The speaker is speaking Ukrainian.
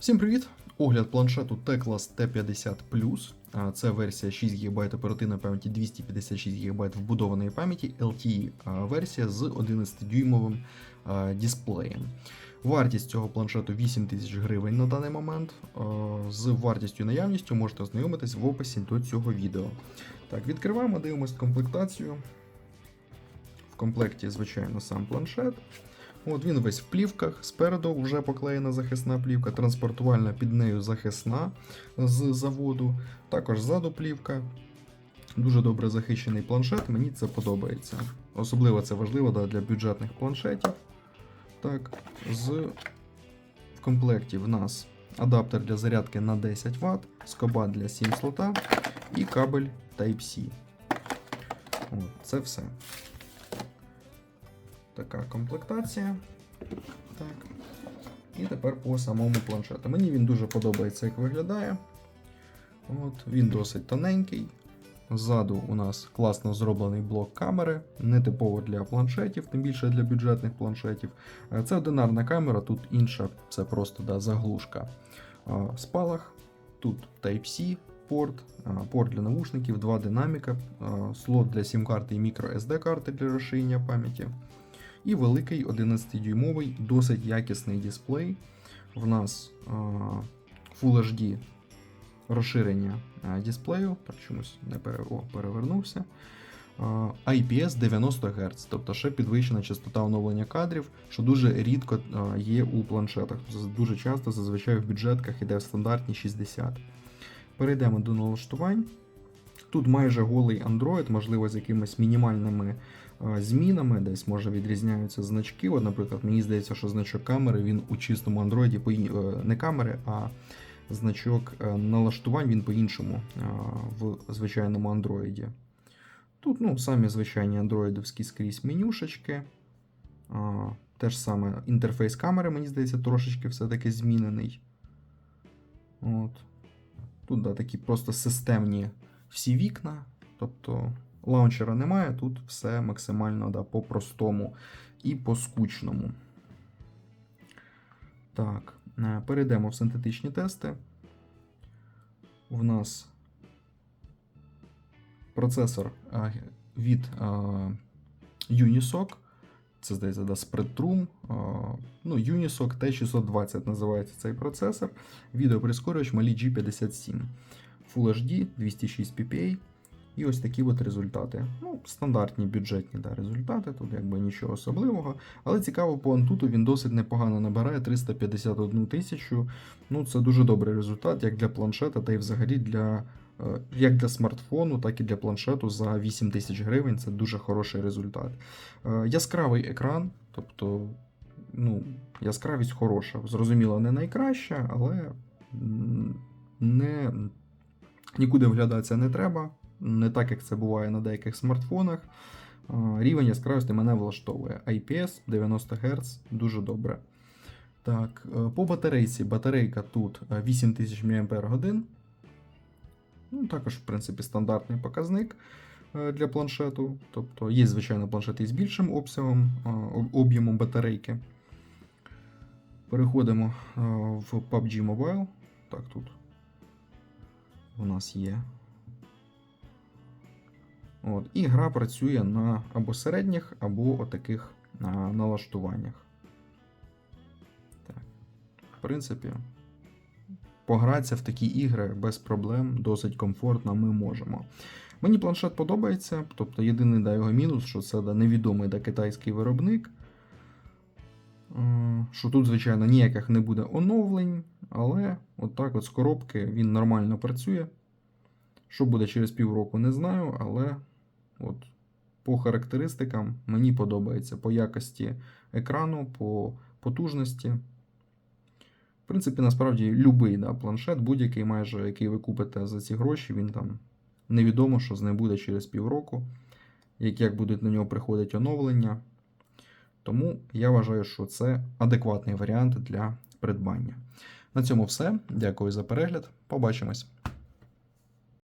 Всім привіт! Огляд планшету Teclas T50 А, Це версія 6 ГБ оперативної пам'яті, 256 ГБ вбудованої пам'яті, LTE версія з 11-дюймовим дисплеєм. Вартість цього планшету 8 тисяч гривень на даний момент. З вартістю і наявністю можете ознайомитись в описі до цього відео. Так, відкриваємо, дивимось комплектацію. В комплекті, звичайно, сам планшет. От Він весь в плівках, спереду вже поклеєна захисна плівка, транспортувальна під нею захисна з заводу. Також ззаду плівка. Дуже добре захищений планшет, мені це подобається. Особливо це важливо да, для бюджетних планшетів. Так, з... В комплекті в нас адаптер для зарядки на 10 Вт, скоба для 7 слота і кабель Type-C. Це все така комплектація. Так. І тепер по самому планшету. Мені він дуже подобається, як виглядає. От, Він досить тоненький. Ззаду у нас класно зроблений блок камери, не типово для планшетів, тим більше для бюджетних планшетів. Е, Це одинарна камера, тут інша, це просто да, заглушка. Спалах, тут Type-C порт, порт для наушників, два динаміка, слот для сім-карти і microSD карти для розширення пам'яті. І великий 11-дюймовий, досить якісний дисплей. В нас Full HD розширення дисплею, чомусь не пере... О, перевернувся. IPS 90 Гц, тобто ще підвищена частота оновлення кадрів, що дуже рідко є у планшетах. Дуже часто зазвичай в бюджетках іде в стандартні 60. Перейдемо до налаштувань. Тут майже голий Android, можливо, з якимись мінімальними змінами, десь може відрізняються значки. От, наприклад, мені здається, що значок камери він у чистому по е, не камери, а значок е, налаштувань він по-іншому в звичайному Android. Тут ну, самі звичайні андроїдовські скрізь менюшечки. Те ж саме інтерфейс камери, мені здається, трошечки все-таки змінений. От. Тут да, такі просто системні всі вікна, тобто лаунчера немає, тут все максимально да, по-простому і по-скучному. Так, е, перейдемо в синтетичні тести. В нас процесор е, від е, Unisoc. Це здається, да, Spreadroom. Ну, Unisoc T620 називається цей процесор. Відеоприскорювач Mali G57. Full HD 206 ppi. І ось такі от результати. Ну, стандартні бюджетні да, результати, тут якби нічого особливого. Але цікаво, по Antutu він досить непогано набирає 351 тисячу. Ну, це дуже добрий результат, як для планшета, та й взагалі для. е, Як для смартфону, так і для планшету за 8 тисяч гривень це дуже хороший результат. Е, Яскравий екран, тобто ну, яскравість хороша. Зрозуміло, не найкраща, але не Нікуди вглядатися не треба, не так як це буває на деяких смартфонах. Рівень яскравості мене влаштовує. IPS 90 Гц дуже добре. Так, е, по батарейці. Батарейка тут е, 8000 мАч. Ну, також, в принципі, стандартний показник е, для планшету. Тобто є, звичайно, планшети з більшим обсягом, е, об'ємом батарейки. Переходимо е, в PUBG Mobile. Так, тут у нас є. От, І гра працює на або середніх, або отаких налаштуваннях. Так. В принципі, погратися в такі ігри без проблем, досить комфортно ми можемо. Мені планшет подобається, тобто єдиний да, його мінус, що це да, невідомий да, китайський виробник. Е, Що тут, звичайно, ніяких не буде оновлень, але отак от з коробки він нормально працює. Що буде через півроку, не знаю, але от по характеристикам мені подобається по якості екрану, по потужності. В принципі, насправді, будь-який да, планшет, будь-який майже, який ви купите за ці гроші, він там невідомо, що з ним буде через півроку, як, як будуть на нього приходити оновлення. Тому я вважаю, що це адекватний варіант для придбання. На цьому все. Дякую за перегляд. Побачимось.